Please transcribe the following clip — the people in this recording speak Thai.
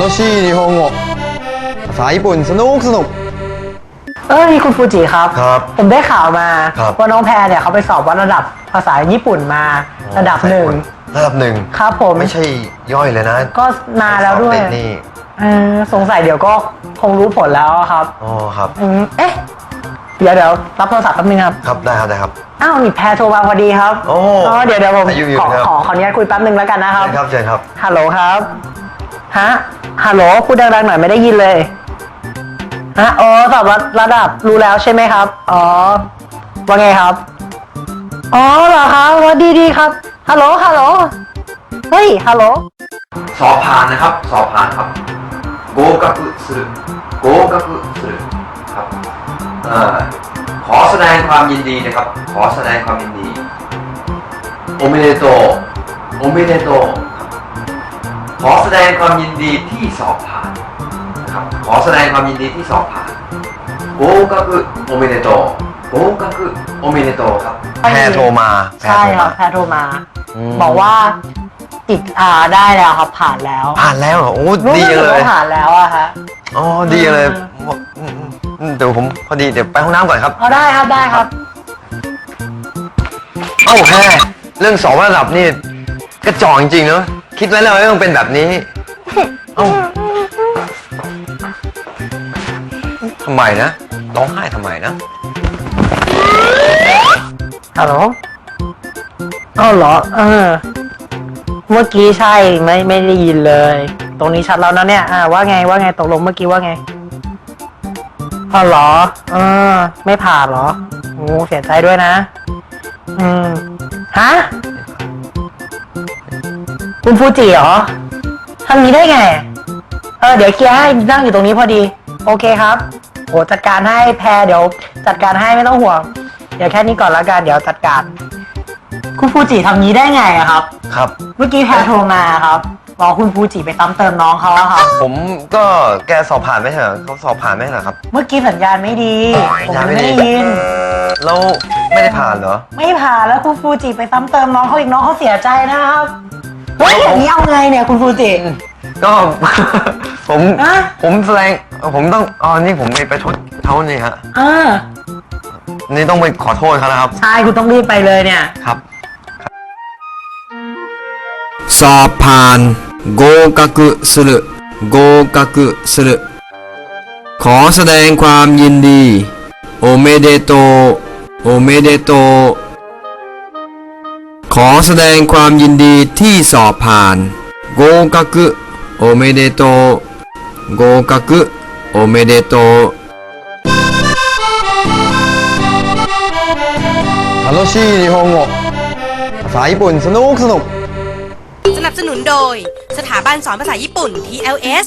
楽しい日本語ภาษาญี่ปุ่นสนุกสนุก เอ้ยคุณฟูจิครับ ครับ ผมได้ข่าวมา ครับ ว่าน้องแพรเนี่ยเขาไปสอบวัดระดับภาษาญี่ปุ่นมาระดับหนึ่ง ระดับหนึ่ง ครับผม ไม่ใช่ย่อยเลยนะ ก็นานแล้วด้วย สอบตินี่ เออสงสัยเดี๋ยวก็คงรู้ผลแล้วอะครับ อ๋อครับ อืมเอ๊ะเดี๋ยวเดี๋ยวรับโทรศัพท์แป๊บนึงครับ ครับได้ครับได้ครับ อ้าวนี่แพรโทรมาพอดีครับ โอ้ เดี๋ยวเดี๋ยวผม อายุอยู่ ขอ ครับ ขอขออนุญาตคุยแป๊บนึงแล้วกันนะครับ เชิญครับเชิญครับ ฮัลโหลครับ ฮะฮัลโหลพูดดังๆหน่อยไม่ได้ยินเลยฮะอ๋อสอบระดับรู้แล้วใช่ไหมครับอ๋อว่าไงครับ อ๋อเหรอครับว่าดีดีๆครับ ฮัลโหล ฮัลโหล เฮ้ย ฮัลโหล สอบผ่านนะครับ สอบผ่านครับ合格する合格するครับเอ่อขอแสดงความยินดีนะครับ ขอแสดงความยินดีโอเมเดโตโอเมเดโตครับ ขอแสดงความยินดีที่สอบผ่านนะครับขอแสดงความยินดีที่สอบผ่าน合格โอเมเดโต合格โอเมเดโตครับ แพรโทรมาแพร ใช่ โทร ครั มา บ แพรโทรมา อืม บอกว่าติดอ่าได้แล้วครับ ผ่านแล้ว ผ่านแล้วเหรอโอ้ รู้ ดี สึก เลย ว่าผ่านแล้วอะฮะ อ๋อดีเลย อืม อืมอืมเดี๋ยวผมพอดีเดี๋ยวไปห้องน้ำก่อนครับ เอาได้ครับ ได้ครับ เอ้าแพรเรื่องสองระดับนี่กระจอกจริงๆเนอะ คิดไว้แล้วว่าต้องเป็นแบบนี้ เอ้าทำไมนะ ร้องไห้ทำไมนะ ฮัลโหลอ้าวเหรอ เออ เมื่อกี้ใช่ไม่ไม่ได้ยินเลย ตรงนี้ชัดแล้วนะเนี่ย อ่า ว่าไงว่าไงตกลงเมื่อกี้ว่าไงอ้าวเหรอ เออ ไม่ผ่านเหรอโอ้เสียใจด้วยนะ อืม ฮะ คุณฟูจิเหรอทำนี้ได้ไง เออ เดี๋ยวเคลียร์ให้นั่งอยู่ตรงนี้พอดี โอเคครับโหจัดการให้แพรเดี๋ยว จัดการให้ไม่ต้องห่วง เดี๋ยวแค่นี้ก่อนละกัน เดี๋ยวจัดการ คุณฟูจิทำนี้ได้ไงอะครับ ครับ เมื่อกี้แพรโทรมาครับบอกคุณฟูจิไปซ้ำเติมน้องเขาอะครับ ผมก็แกสอบผ่านไม่ใช่เหรอเขาสอบผ่านไม่ใช่เหรอครับเมื่อกี้สัญญาณไม่ดีผมสัญญาณไม่ไม่ดีได้ยินแล้วไม่ได้ผ่านเหรอ ไม่ผ่านแล้วคุณฟูจิไปซ้ำเติมน้องเขาอีกน้องเขาเสียใจนะครับเฮ้ยอย่างนี้เอาไงเนี่ยคุณฟูจิ ก็ ผม อะ ผมแสดงผมต้องอ๋อนี่ผมไปประชดเขานี่ฮะ อ่า นี่ต้องไปขอโทษเขานะครับ ใช่คุณต้องรีบไปเลยเนี่ย ครับ สอบผ่าน合格する合格するขอแสดงความยินดี โอเมเดโตโอเมเดโต ขอแสดงความยินดีที่สอบผ่าน合格โอเมเดโต合格โอเมเดโต 楽しい日本語ภาษาญี่ปุ่นสนุกสนุก สนับสนุนโดย สถาบันสอนภาษาญี่ปุ่น TLS